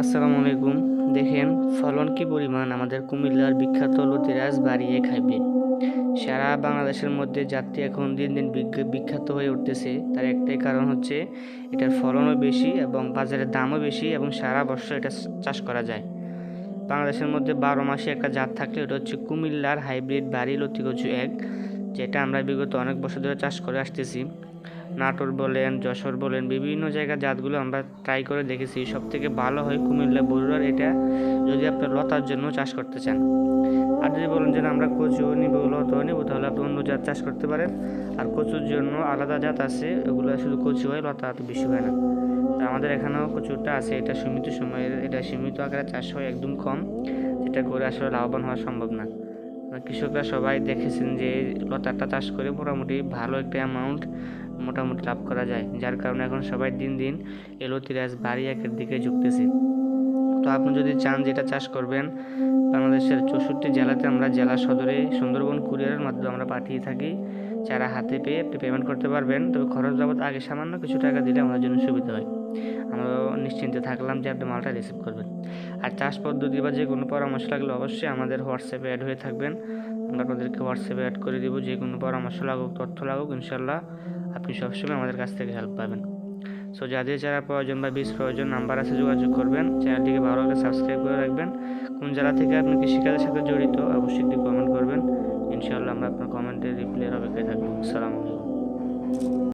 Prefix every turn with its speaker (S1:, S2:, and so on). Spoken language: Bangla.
S1: আসসালামু আলাইকুম। দেখেন, ফলন কি পরিমাণ আমাদের কুমিল্লার বিখ্যাত লতিরাজ বাড়িয়ে খাইবে। সারা বাংলাদেশের মধ্যে জাতি এখন দিন দিন বিখ্যাত হয়ে উঠতেছে। তার একটাই কারণ হচ্ছে, এটার ফলনও বেশি এবং বাজারের দামও বেশি এবং সারা বছর এটা চাষ করা যায়। বাংলাদেশের মধ্যে বারো মাসে একটা জাত থাকলে ওটা হচ্ছে কুমিল্লার হাইব্রিড বাড়ি লতিকচু এক, যেটা আমরা বিগত অনেক বছর ধরে চাষ করে আসতেছি। নাটোর বলেন, যশোর বলেন, বিভিন্ন জায়গার জাতগুলো আমরা ট্রাই করে দেখেছি। সব থেকে ভালো হয় কুমিল্লা বরুড়ার, এটা যদি আপনি লতার জন্য চাষ করতে চান। আর যদি বলেন যে আমরা কচু নিব লত নিব, তাহলে আপনি অন্য জাত চাষ করতে পারেন। আর কচুর জন্য আলাদা জাত আছে, ওগুলো শুধু কচু হয়, লতা এত বেশি হয় না। তো আমাদের এখানেও কচুরটা আছে, এটা সীমিত সময়ের, এটা সীমিত আকারে চাষ হয়, একদম কম। যেটা করে আসলে লাভবান হওয়া সম্ভব না। কৃষকরা সবাই দেখেছেন যে লতাটা চাষ করে মোটামুটি ভালো একটা অ্যামাউন্ট মোটামুটি লাভ করা যায়। যার কারণে এখন সবাই দিন দিন এলোতিরাজ বাড়ি একের দিকে ঝুঁকতেছে। তো আপনি যদি চান যেটা চাষ করবেন, বাংলাদেশের চৌষট্টি জেলাতে আমরা জেলা সদরে সুন্দরবন কুরিয়ারের মাধ্যমে আমরা পাঠিয়ে থাকি। যারা হাতে পেয়ে পেমেন্ট করতে পারবেন, তবে খরচ বাবদ আগে সামান্য কিছু টাকা দিলে আমাদের জন্য সুবিধা হয়। আমরা নিশ্চিন্তে থাকলাম যে আপনি মালটা রিসিভ করবেন। আর চাষ পদ্ধতি বা যে কোনো পরামর্শ লাগলে অবশ্যই আমাদের হোয়াটসঅ্যাপে অ্যাড হয়ে থাকবেন। আমরা আপনাদেরকে হোয়াটসঅ্যাপে অ্যাড করে দেবো যে কোনো পরামর্শ লাগুক, তথ্য লাগুক ইনশাল্লাহ আপনি সবসময় আমাদের কাছ থেকে হেল্প পাবেন। সো যাদের যারা প্রয়োজন বা বীজ প্রয়োজন নাম্বার আছে যোগাযোগ করবেন। চ্যানেলটিকে ভালো লাগলে সাবস্ক্রাইব করে রাখবেন। কোন জেলা থেকে আপনি কৃষিকাজের সাথে জড়িত, অবশ্যই একটি কমেন্ট করবেন। ইনশাআল্লাহ আমরা আপনার কমেন্টের রিপ্লাইয়ের অপেক্ষায় থাকব। আলাইকুম।